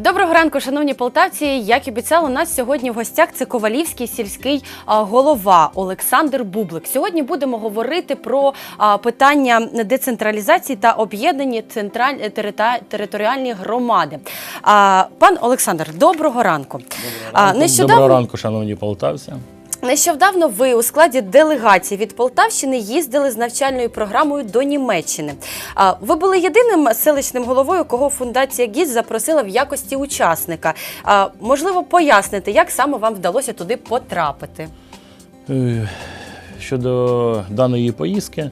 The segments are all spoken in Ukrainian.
Доброго ранку, шановні полтавці. Як і обіцяла, у нас сьогодні в гостях це Ковалівський сільський голова Олександр Бублик. Сьогодні будемо говорити про питання децентралізації та об'єднані централь... територіальні громади. Пан Олександр, доброго ранку. А, Доброго ранку, шановні полтавці. Нещодавно ви у складі делегації від Полтавщини їздили з навчальною програмою до Німеччини. Ви були єдиним селищним головою, кого фундація ГІС запросила в якості учасника. Можливо, пояснити, як саме вам вдалося туди потрапити. Е, Щодо даної поїздки,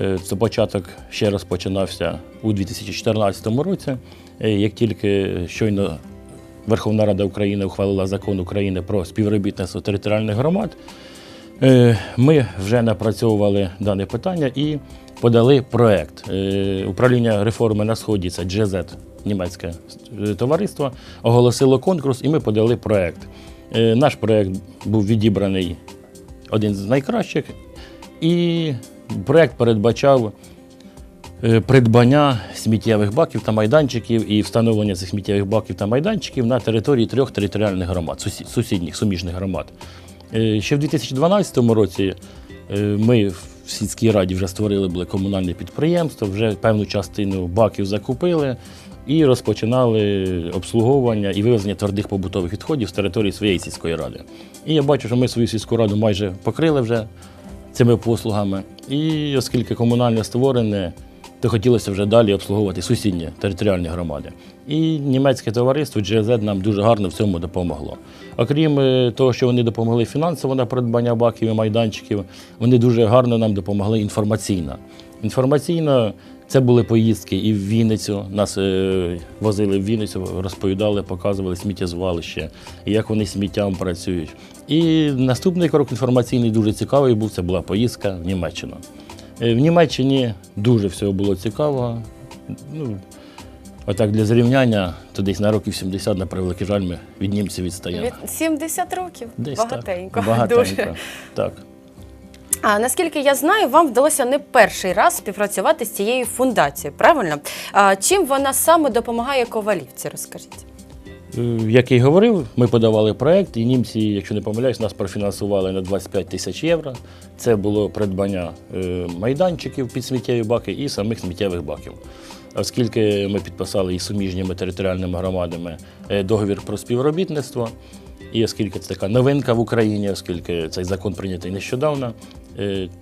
е, це початок ще раз починався у 2014 році. Е, Як тільки щойно Верховна Рада України ухвалила закон України про співробітництво територіальних громад, е, ми вже напрацьовували дане питання і подали проект. Е, Управління реформи на сході, це GZ, німецьке е, товариство, оголосило конкурс, і ми подали проект. Наш проект був відібраний один з найкращих, і проект передбачав придбання сміттєвих баків та майданчиків і встановлення цих сміттєвих баків та майданчиків на території трьох територіальних громад, сусі- сусідніх суміжних громад. Е, Ще в 2012 році е, ми в сільській раді вже створили були комунальне підприємство, вже певну частину баків закупили і розпочинали обслуговування і вивезення твердих побутових відходів з території своєї сільської ради. І я бачу, що ми свою сільську раду майже покрили вже цими послугами. І оскільки комунальне створене, то хотілося вже далі обслуговувати сусідні територіальні громади. І німецьке товариство GZ нам дуже гарно в цьому допомогло. Окрім е, того, що вони допомогли фінансово на придбання баків і майданчиків, вони дуже гарно нам допомогли інформаційно. Інформаційно це були поїздки і в Вінницю. Нас е, возили в Вінницю, розповідали, показували сміттєзвалище, як вони сміттям працюють. І наступний крок інформаційний дуже цікавий був. Це була поїздка в Німеччину. Е, В Німеччині дуже всього було цікавого. Ну, отак для зрівняння, то десь на років 70, на превеликий жаль, ми від німців відстаємо. Від 70 років. Десь Багатенько. Так. Багатенько. Дуже. Так. А наскільки я знаю, вам вдалося не перший раз співпрацювати з цією фундацією, правильно? А, чим вона саме допомагає ковалівці? Розкажіть. Е, Як й говорив, ми подавали проект, і німці, якщо не помиляюсь, нас профінансували на 25 тисяч євро. Це було придбання е, майданчиків під сміттєві баки і самих сміттєвих баків. Оскільки ми підписали із суміжніми територіальними громадами е, договір про співробітництво, і оскільки це така новинка в Україні, оскільки цей закон прийнятий нещодавно,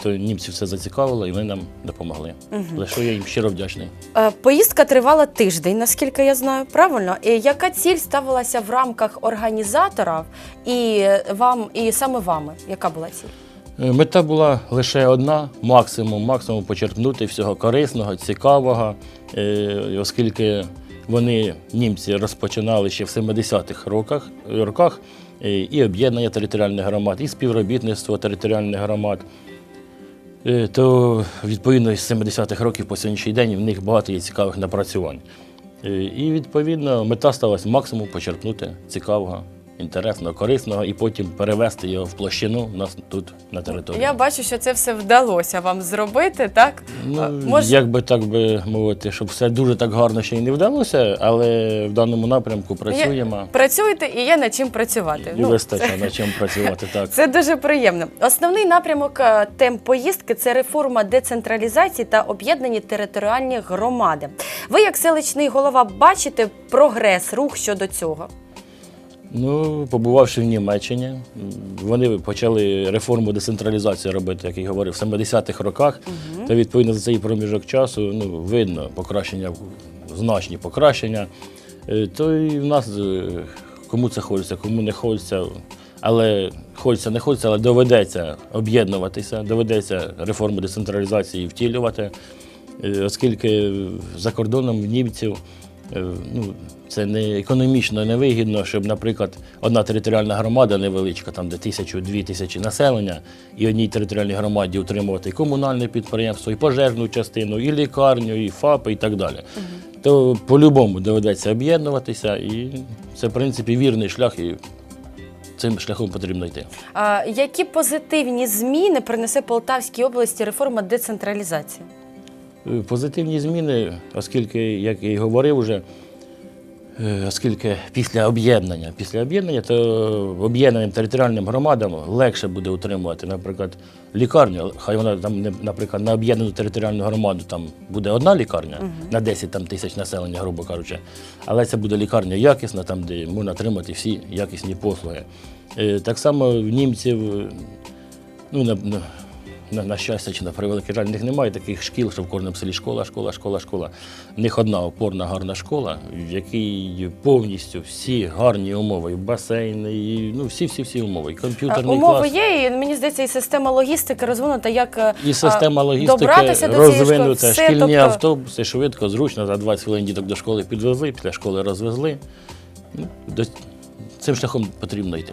то німці все зацікавило і вони нам допомогли. За що я їм щиро вдячний. Е, Поїздка тривала тиждень, наскільки я знаю, правильно? І яка ціль ставилася в рамках організаторів і вам, і саме вами? Яка була ціль? Е, Мета була лише одна: максимум, максимум почерпнути всього корисного, цікавого, е, оскільки вони, німці, розпочинали ще в 70-х роках, роках е, і об'єднання територіальних громад, і співробітництво територіальних громад. Е, То відповідно з 70-х років по сьогоднішній день в них багато є цікавих напрацювань. Е, І відповідно мета сталася максимум почерпнути цікавого, інтересного, корисного і потім перевести його в площину у нас тут на території. Я бачу, що це все вдалося вам зробити, так? Ну, мож- як би так би мовити, щоб все дуже так гарно ще й не вдалося, але в даному напрямку працюємо Є- Працюєте і є над чим працювати. і Ну, вистачає над чим працювати. Так. Це дуже приємно. Основний напрямок е, тем поїздки це реформа децентралізації та об'єднані територіальні громади. Ви, як селищний голова, бачите прогрес, рух щодо цього? Ну, побувавши в Німеччині, вони почали реформу децентралізації робити, як я говорив, в 70-х роках. Та відповідно за цей проміжок часу ну, видно покращення, значні покращення. Е, То і в нас е, кому це хочеться, кому не хочеться. Але хочеться, не хочеться, але доведеться об'єднуватися, доведеться реформу децентралізації втілювати, Е, оскільки за кордоном в німців ну, це не економічно невигідно, щоб, наприклад, одна територіальна громада невеличка, там де тисячу-дві тисячі населення, і одній територіальній громаді утримувати і комунальне підприємство, і пожежну частину, і лікарню, і ФАПи, і так далі. То по-любому доведеться об'єднуватися, і це, в принципі, вірний шлях, і цим шляхом потрібно йти. А, які позитивні зміни принесе Полтавській області реформа децентралізації? Е, Позитивні зміни, оскільки, як я і говорив вже, Е, Оскільки після об'єднання, після об'єднання, то об'єднаним територіальним громадам легше буде утримувати, наприклад, лікарню. Хай вона там, наприклад, на об'єднану територіальну громаду там буде одна лікарня на 10 там, тисяч населення, грубо кажучи. Але це буде лікарня якісна, там, де можна отримати всі якісні послуги. Е, Так само в німців, ну, на, на, на, щастя чи на превеликий жаль, в них немає таких шкіл, що в кожному селі школа, школа, школа, школа. В них одна опорна гарна школа, в якій повністю всі гарні умови, і басейни, і ну, всі, всі, всі умови. І комп'ютерний Умови є, і мені здається, і система логістики розвинута, як е, І система а, логістики добратися до цієї школи. розвинута, Все, шкільні тобто, автобуси, швидко, зручно, за 20 хвилин діток до школи підвезли, після школи розвезли. Ну, Цим шляхом потрібно йти.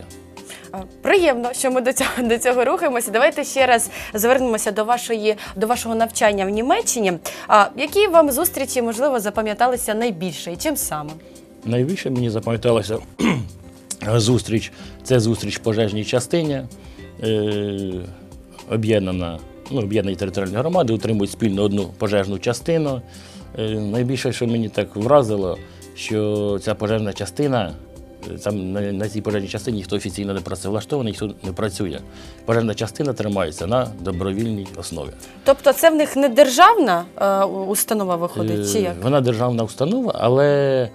Приємно, що ми до цього до цього рухаємося. Давайте ще раз звернемося до вашої до вашого навчання в Німеччині. А які вам зустрічі можливо запам'яталися найбільше і чим саме? Найбільше мені запам'яталася зустріч. Це зустріч в пожежній частині. Е, об'єднана, ну, об'єднані територіальні громади утримують спільно одну пожежну частину. Е, найбільше, що мені так вразило, що ця пожежна частина. Там на, на цій пожежній частині ніхто офіційно не працевлаштований, ніхто не працює. Пожежна частина тримається на добровільній основі. Тобто, це в них не державна е, установа виходить, чи Е, як? Вона державна установа, але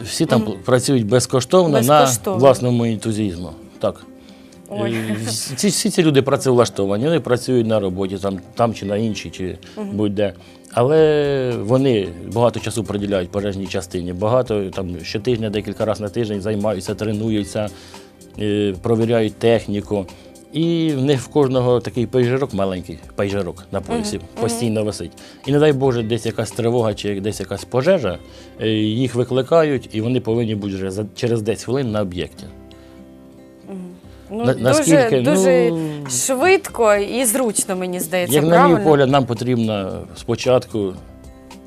всі там працюють безкоштовно, Безкоштовно. на власному ентузіазму. Так. Ці, всі ці люди працевлаштовані, вони працюють на роботі, там, там чи на іншій, чи будь-де. Але вони багато часу приділяють пожежній частині. Багато там щотижня, декілька разів на тиждень займаються, тренуються, е, провіряють техніку. І в них в кожного такий пейжерок маленький, пейжерок на поясі, постійно висить. І не дай Боже, десь якась тривога чи десь якась пожежа, е, їх викликають, і вони повинні бути вже через 10 хвилин на об'єкті. Ну, на- дуже, наскільки, дуже ну, швидко і зручно, мені здається, Як на правильно? мій погляд, нам потрібно спочатку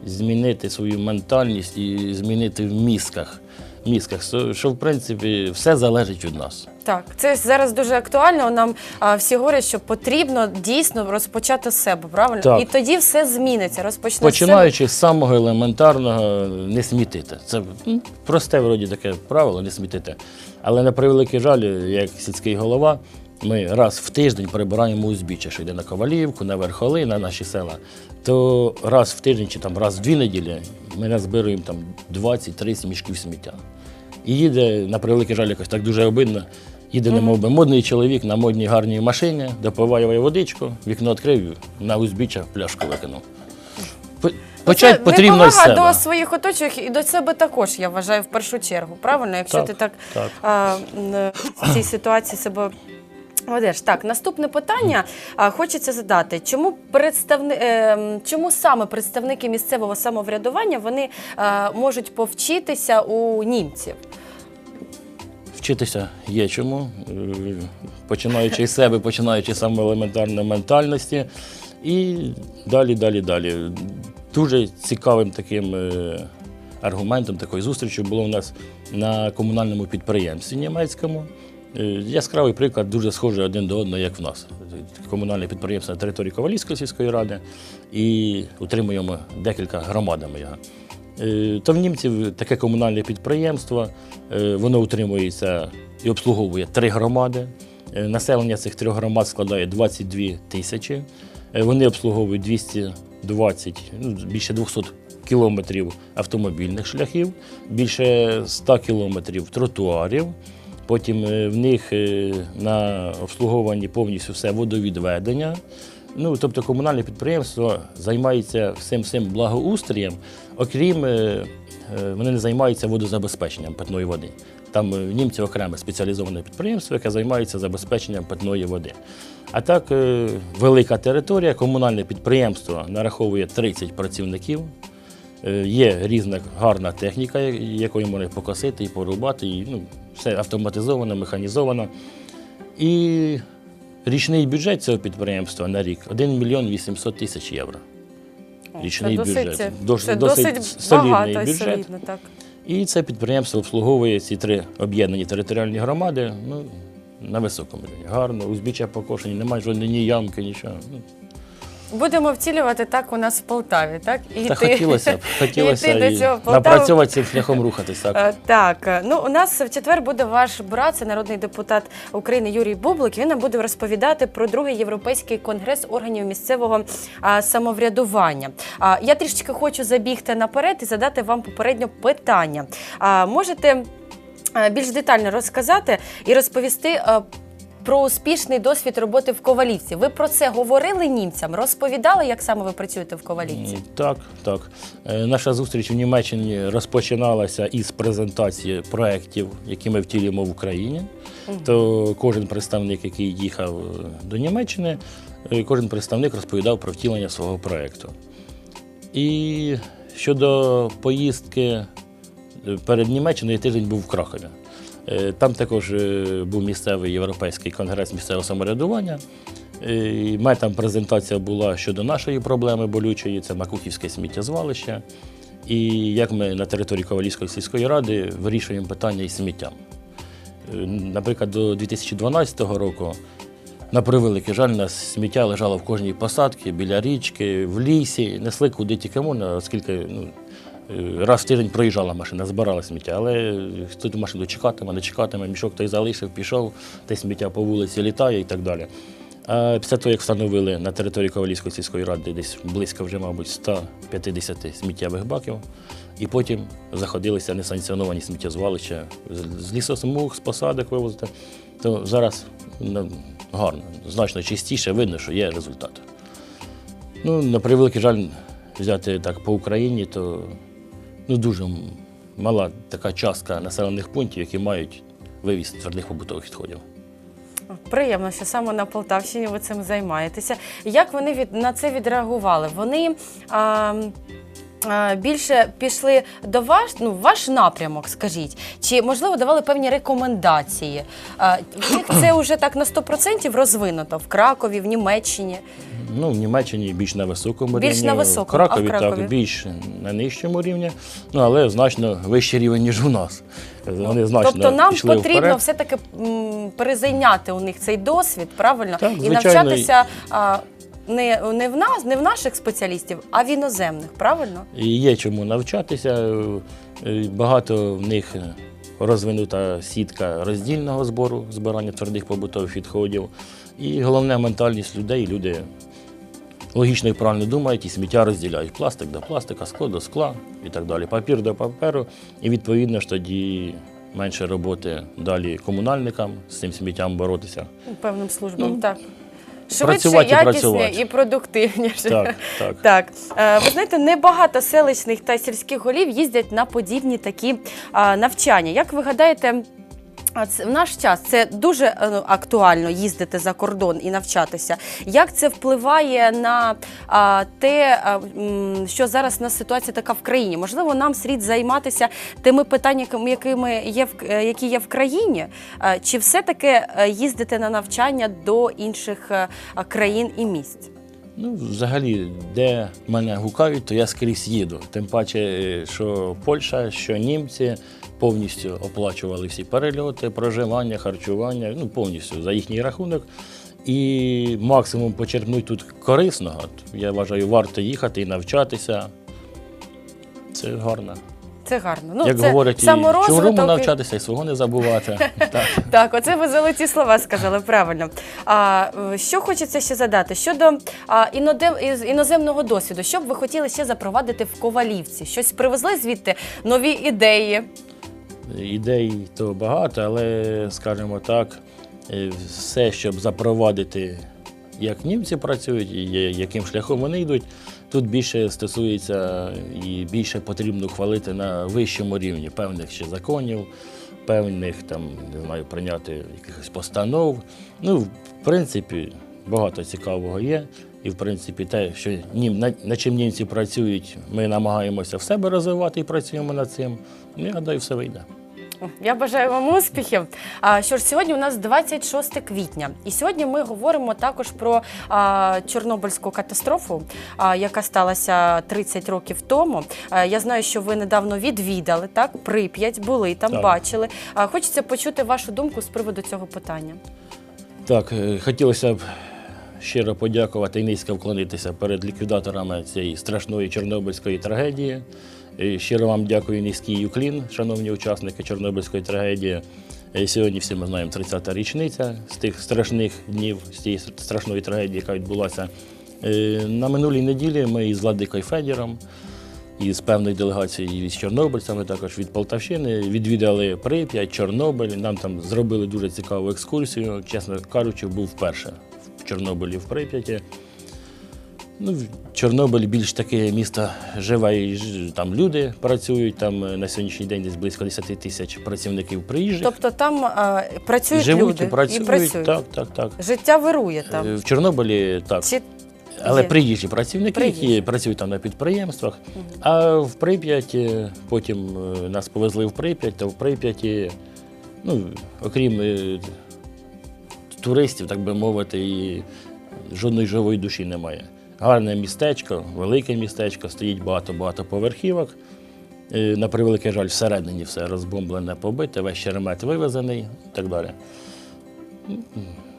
змінити свою ментальність і змінити в мізках. мізках, що, що в принципі все залежить від нас. Так, це зараз дуже актуально. Нам а, всі говорять, що потрібно дійсно розпочати з себе, правильно? Так. І тоді все зміниться. Розпочне. Починаючи з самого елементарного, не смітити. Це м, просте вроді таке правило, не смітити. Але на превеликий жаль, як сільський голова, ми раз в тиждень прибираємо узбіччя, що йде на Ковалівку, на Верхоли, на наші села. То раз в тиждень чи там раз в дві неділі ми назбируємо там 20-30 мішків сміття. І їде, на превеликий жаль, якось так дуже обидно. Їде, немов би, модний чоловік на модній гарній машині, допиває водичку, вікно відкрив, на узбіччя пляшку викинув. По- Почати Це потрібно з себе. до своїх оточуючих і до себе також, я вважаю, в першу чергу. Правильно, якщо Так, ти так, так. А, в цій ситуації себе. Ведеш. Так, наступне питання а, хочеться задати. Чому представни... е, чому саме представники місцевого самоврядування вони е, можуть повчитися у німців? Вчитися є чому, Е, починаючи з себе, починаючи з саме елементарної ментальності. І далі, далі, далі. Дуже цікавим таким е, аргументом, такою зустрічю було у нас на комунальному підприємстві німецькому. Е, Яскравий приклад, дуже схожий один до одного, як в нас. Комунальне підприємство на території Ковалівської сільської ради і утримуємо декілька громадами його. Е, То в німців таке комунальне підприємство, воно утримується і обслуговує три громади. Населення цих трьох громад складає 22 тисячі. Вони обслуговують 220, ну, більше 200 кілометрів автомобільних шляхів, більше 100 кілометрів тротуарів. Потім е, в них е, на обслуговуванні повністю все водовідведення. Ну, тобто комунальне підприємство займається всім всім благоустрієм, окрім е, вони не займаються водозабезпеченням питної води. Там е, в німців окреме спеціалізоване підприємство, яке займається забезпеченням питної води. А так, е, велика територія, комунальне підприємство нараховує 30 працівників. Е, Є різна гарна техніка, якою можна покосити і порубати, і, ну, все автоматизовано, механізовано. І річний бюджет цього підприємства на рік 1 мільйон 800 тисяч євро. Річний це досить, бюджет. Дос, Дос- досить, досить солідний багато бюджет. солідно, так. І це підприємство обслуговує ці три об'єднані територіальні громади ну, на високому рівні. Гарно, узбіччя покошені, немає жодної ні ямки, нічого. Будемо втілювати так у нас в Полтаві, так? І Та йти- хотілося б, хотілося йти до і цього напрацьовувати цим шляхом рухатись. Так. Е, Так, ну у нас в четвер буде ваш брат, це народний депутат України Юрій Бублик. Він нам буде розповідати про другий європейський конгрес органів місцевого а, самоврядування. А, я трішечки хочу забігти наперед і задати вам попередньо питання. А, можете е, більш детально розказати і розповісти. е, Про успішний досвід роботи в Ковалівці. Ви про це говорили німцям? Розповідали, як саме ви працюєте в Ковалівці? Так, так. Е, Наша зустріч у Німеччині розпочиналася із презентації проєктів, які ми втілюємо в Україні. То кожен представник, який їхав е, до Німеччини, е, кожен представник розповідав про втілення свого проєкту. І щодо поїздки перед Німеччиною, я тиждень був в Кракові. Е, Там також е, був місцевий європейський конгрес місцевого самоврядування. Е, і мене там презентація була щодо нашої проблеми болючої, це Макухівське сміттєзвалище. І як ми на території Ковалівської сільської ради вирішуємо питання із сміттям. Наприклад, до 2012 року, на превеликий жаль, у нас сміття лежало в кожній посадці, біля річки, в лісі, несли куди тільки можна, оскільки ну, раз в тиждень проїжджала машина, збирала сміття. Але хто ту машину чекатиме, не чекатиме, мішок той залишив, пішов, те сміття по вулиці літає і так далі. А після того, як встановили на території Ковалівської сільської ради десь близько вже, мабуть, 150 сміттєвих баків, і потім заходилися несанкціоновані сміттєзвалища з лісосмуг, з посадок вивозити, то зараз ну, гарно, значно чистіше видно, що є результат. Ну, на превеликий жаль, взяти так по Україні, то ну, дуже мала така частка населених пунктів, які мають вивіз твердих побутових відходів. Приємно, що саме на Полтавщині ви цим займаєтеся. Як вони від на це відреагували? Вони а, більше пішли до ваш, ну, ваш напрямок, скажіть, чи можливо давали певні рекомендації? Це вже так на 100% розвинуто в Кракові, в Німеччині. Ну, в Німеччині більш на високому Більш рівні, на в високому, а в Кракові, Кракові? так більш на нижчому рівні, ну але значно вищий рівень, ніж у нас. Вони значно тобто нам пішли потрібно вперед. все-таки м, перезайняти у них цей досвід, правильно? Так, і навчатися а, не, не, в нас, не в наших спеціалістів, а в іноземних, правильно? І є чому навчатися. Е, Багато в них розвинута сітка роздільного збору, збирання твердих побутових відходів. І головне ментальність людей. Люди логічно і правильно думають і сміття розділяють. Пластик до пластика, скло до скла і так далі. Папір до паперу. І відповідно ж тоді менше роботи далі комунальникам з цим сміттям боротися. Певним службам, так. Швидше, працювати і якісне працювати. і продуктивніше. Так, так. Так, Е, ви знаєте, небагато селищних та сільських голів їздять на подібні такі е, навчання. Як ви гадаєте, в наш час це дуже е, ну, актуально їздити за кордон і навчатися. Як це впливає на те, що зараз на ситуація така в країні? Можливо, нам слід займатися тими питаннями, якими є в е, які є в країні, чи все-таки е, їздити на навчання до інших країн і місць? Ну, взагалі, де мене гукають, то я скрізь їду. Тим паче, що Польща, що німці повністю оплачували всі перельоти, проживання, харчування, ну повністю за їхній рахунок. І максимум почерпнуть тут корисного. Я вважаю, варто їхати і навчатися. Це гарно. Це гарно. Ну, Як це говорять, і навчатися і свого не забувати. так. Так, оце ви золоті слова сказали, правильно. А, е, що хочеться ще задати? Щодо а, інодем, іноземного досвіду, що б ви хотіли ще запровадити в Ковалівці? Щось привезли звідти нові ідеї? Ідей то багато, але, скажімо так, е, все, щоб запровадити, як німці працюють, і яким шляхом вони йдуть, тут більше стосується і більше потрібно ухвалити на вищому рівні певних ще законів, певних там, не знаю, прийняти якихось постанов. Ну, в принципі, багато цікавого є. І, в принципі, те, що нім, над чим німці працюють, ми намагаємося в себе розвивати і працюємо над цим. Ну, я гадаю, все вийде. Я бажаю вам успіхів. А що ж, сьогодні у нас 26 квітня, і сьогодні ми говоримо також про а, Чорнобильську катастрофу, а, яка сталася 30 років тому. А, я знаю, що ви недавно відвідали так, Прип'ять, були там, Так. бачили. А, хочеться почути вашу думку з приводу цього питання. Так, е, хотілося б щиро подякувати і низько вклонитися перед ліквідаторами цієї страшної чорнобильської трагедії. Щиро вам дякую низький уклін, шановні учасники Чорнобильської трагедії. Сьогодні всі ми знаємо 30-та річниця з тих страшних днів, з тієї страшної трагедії, яка відбулася. Е, На минулій неділі ми із Владикою Федіром і з певною делегацією з чорнобильцями, також від Полтавщини, відвідали Прип'ять, Чорнобиль. Нам там зробили дуже цікаву екскурсію. Чесно кажучи, був вперше в Чорнобилі в Прип'яті. Ну, Чорнобиль більш таке місто живе, і там люди працюють, там е, на сьогоднішній день десь близько 10 тисяч працівників приїжджих. Тобто там е, працюють Живуть люди і працюють. і працюють. Так, так, так. Життя вирує Е, там. В Чорнобилі так. Чи Але приїжджі працівники, Приїжджі. які працюють там на підприємствах. А в Прип'яті потім е, нас повезли в Прип'ять, та в Прип'яті, ну, окрім е, туристів, так би мовити, і жодної живої душі немає. Гарне містечко, велике містечко, стоїть багато-багато поверхівок. На превеликий жаль, всередині все розбомблене, побите, весь черемет вивезений і так далі.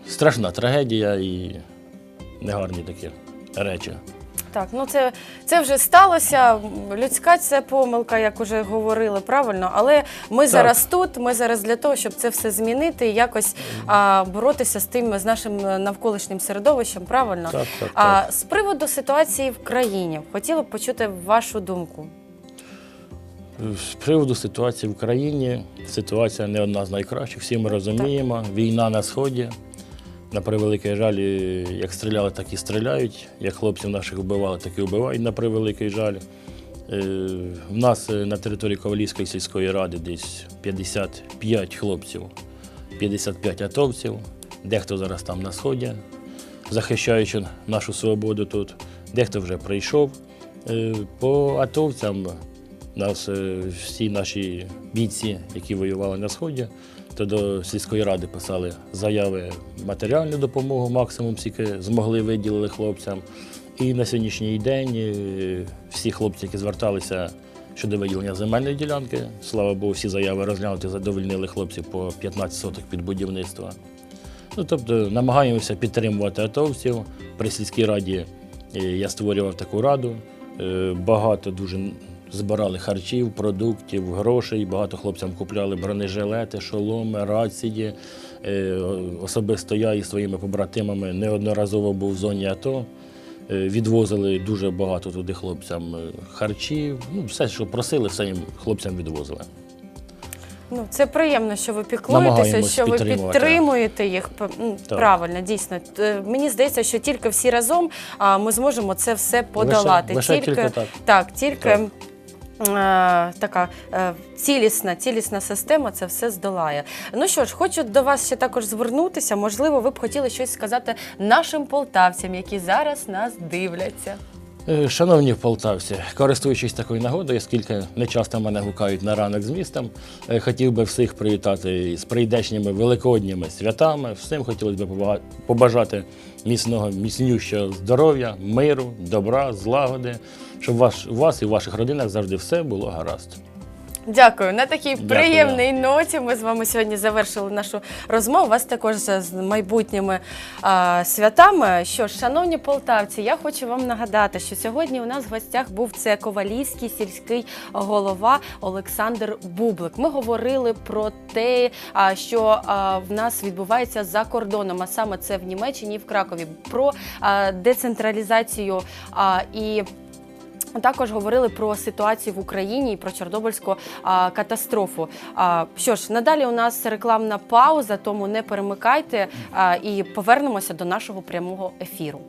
Страшна трагедія і негарні такі речі. Так, ну це, це вже сталося. Людська це помилка, як уже говорили правильно. Але ми зараз тут. Ми зараз для того, щоб це все змінити і якось а, боротися з тим з нашим е, навколишнім середовищем. Правильно, Так, так, а з приводу ситуації в країні хотіла б почути вашу думку. З приводу ситуації в країні, ситуація не одна з найкращих, всі ми розуміємо. Війна на сході. На превеликий жаль, е, як стріляли, так і стріляють. Як хлопців наших вбивали, так і вбивають на превеликий жаль. Е, У нас е, на території Ковалівської сільської ради десь 55 хлопців, 55 атовців. Дехто зараз там на сході, захищаючи нашу свободу тут. Дехто вже прийшов. Е, По атовцям нас е, всі наші бійці, які воювали на сході, то до сільської ради писали заяви матеріальну допомогу, максимум скільки змогли виділили хлопцям. І на сьогоднішній день е, всі хлопці, які зверталися щодо виділення земельної ділянки, слава Богу, всі заяви розглянути, задовольнили хлопців по 15 соток під будівництво. Ну, тобто намагаємося підтримувати атовців. При сільській раді е, я створював таку раду. Е, Багато дуже збирали харчів, продуктів, грошей. Багато хлопцям купляли бронежилети, шоломи, рації. Е, Особисто я із своїми побратимами неодноразово був в зоні АТО. Е, Відвозили дуже багато туди хлопцям е, харчів. Ну, все, що просили, все їм хлопцям відвозили. Ну, це приємно, що ви піклуєтеся, що ви підтримуєте їх. Так. Правильно, дійсно. Мені здається, що тільки всі разом ми зможемо це все подолати. лише тільки так. так, тільки Так. Е, така е, цілісна, цілісна система це все здолає. Ну що ж, хочу до вас ще також звернутися. Можливо, ви б хотіли щось сказати нашим полтавцям, які зараз нас дивляться. Е, Шановні полтавці, користуючись такою нагодою, оскільки не часто мене гукають на ранок з містом, е, хотів би всіх привітати з прийдешніми великодніми святами. Всім хотілося б поба- побажати міцного, міцнющого здоров'я, миру, добра, злагоди, щоб у вас і в ваших родинах завжди все було гаразд. Дякую. На такій Дякую. приємній ноті ми з вами сьогодні завершили нашу розмову. Вас також з майбутніми а, святами. Що ж, шановні полтавці, я хочу вам нагадати, що сьогодні у нас в гостях був це Ковалівський сільський голова Олександр Бублик. Ми говорили про те, а, що а, в нас відбувається за кордоном, а саме це в Німеччині і в Кракові, про а, децентралізацію а, і. Також говорили про ситуацію в Україні і про Чорнобильську а, катастрофу. А, що ж, надалі у нас рекламна пауза, тому не перемикайте а, і повернемося до нашого прямого ефіру.